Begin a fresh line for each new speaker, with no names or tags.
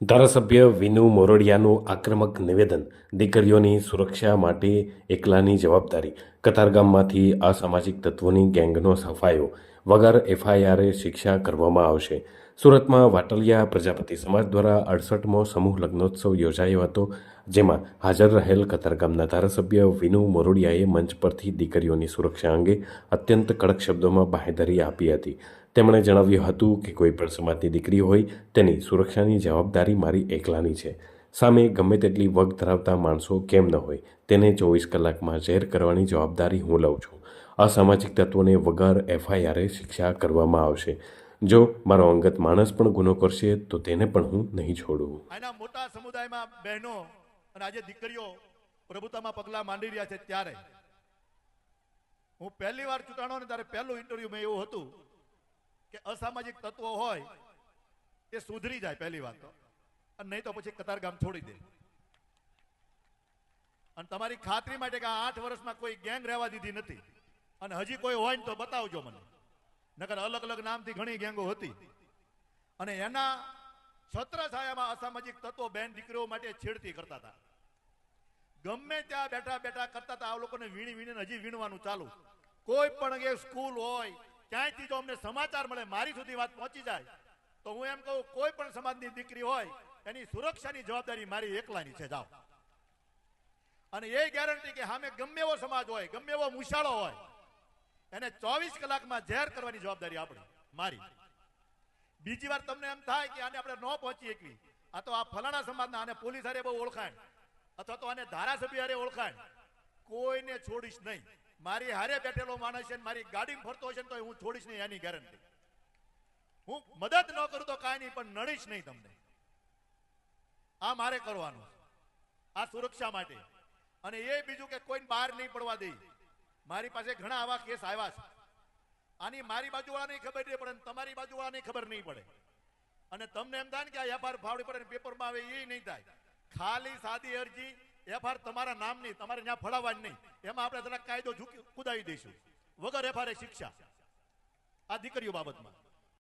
ધારાસભ્ય વિનુ મોરડિયાનું આક્રમક નિવેદન દીકરીઓની સુરક્ષા માટે એકલાની જવાબદારી. કતારગામમાંથી અસામાજિક તત્વોની ગેંગનો સફાયો. વગર એફઆઈઆરે શિક્ષા કરવામાં આવશે. સુરતમાં વાટલિયા પ્રજાપતિ સમાજ દ્વારા અડસઠમો સમૂહ લગ્નોત્સવ યોજાયો હતો, જેમાં હાજર રહેલ કતારગામના ધારાસભ્ય વિનુ મોરડિયાએ મંચ પરથી દીકરીઓની સુરક્ષા અંગે અત્યંત કડક શબ્દોમાં બાહેધરી આપી હતી. તેમણે જણાવ્યું હતું કે કોઈ પણ સમાજની દીકરી હોય, તેની સુરક્ષાની જવાબદારી મારી એકલાની છે. સામે ગમે તેટલી વગ ધરાવતા માણસો કેમ ન હોય, તેને ચોવીસ કલાકમાં ઝેર કરવાની જવાબદારી હું લઉં છું. અસામાજિક તત્વોને વગર એફઆઈઆરે શિક્ષા કરવામાં આવશે. જો મારો અંગત માણસ પણ ગુનો કરશે, તો તેને પણ હું નહીં છોડું.
આના મોટા સમુદાયમાં બહેનો અને આજે દીકરીઓ પ્રભુતામાં પગલા માંડી રહ્યા છે ત્યારે. હું પહેલી વાર ચૂંટાણો ને ત્યારે પહેલું ઇન્ટરવ્યુ મેં એવું હતું કે અસામાજિક તત્વો હોય, એ સુધરી જાય પહેલી વાત તો. અને નહીં તો પછી કતારગામ છોડી દે. અને તમારી ખાતરી માટે કે આઠ વર્ષમાં કોઈ ગેંગ રહેવા દીધી નથી. અને હજી કોઈ હોય ને તો બતાવજો મને. નકર અલગ અલગ નામથી ઘણી ગેંગો હતી. અને એના છત્રછાયામાં અસામાજિક તત્વો બેન દીકરીઓ માટે છેડતી કરતા હતા. ગમે ત્યાં બેઠા બેઠા કરતા હતા, આ લોકોને વીણી વીણીને હજી વીણવાનું ચાલુ. કોઈ પણ સ્કૂલ હોય ક્યાંયથી જો અમને સમાચાર મળે, મારી સુધી વાત પહોંચી જાય, તો હું એમ કહું, કોઈ પણ સમાજની દીકરી હોય, એની સુરક્ષાની જવાબદારી મારી એકલાની છે, જાઓ. અને એ ગેરંટી કે સામે ગમે એવો સમાજ હોય, ગમે એવો મુશાળો હોય, એને ચોવીસ કલાકમાં ઝેર કરવાની જવાબદારી આપણી, મારી. બીજી વાર તમને એમ થાય કે આને આપણે ન પહોંચી શકવી આ તો આ ફલાણા સમાજના, આને પોલીસ હારે બહુ ઓળખાણ અથવા તો આને ધારાસભ્ય હારે ઓળખાણ કોઈને છોડીશ નહીં. મારી હારે બેઠેલો માણસ છે મારી ગાડી ફરતો હશે તો હું છોડીશ નહીં, એની ગેરંટી હું મદદ ન કરું તો કાંઈ નહીં, પણ નડીશ નહીં તમને. આ મારે કરવાનું. આ સુરક્ષા માટે. અને એ બીજું કે કોઈને બહાર નહીં પડવા દે. મારી પાસે ઘણા આવા કેસ આવ્યા છે. આની મારી બાજુવાળાની ખબર નહીં પડે તમારી બાજુવાળાને ખબર નહીં પડે. અને તમને એમ થાય ને કે આ એફઆર ફાવડી પડે પેપરમાં આવે એ નહીં થાય. ખાલી સાદી અરજી એફઆર તમારા નામની તમારે ત્યાં ફળાવવાની નહીં. એમાં આપણે જરાક કાયદો કુદાવી દઈશું. વગર એફઆર શિક્ષા. આ દીકરીઓ બાબતમાં.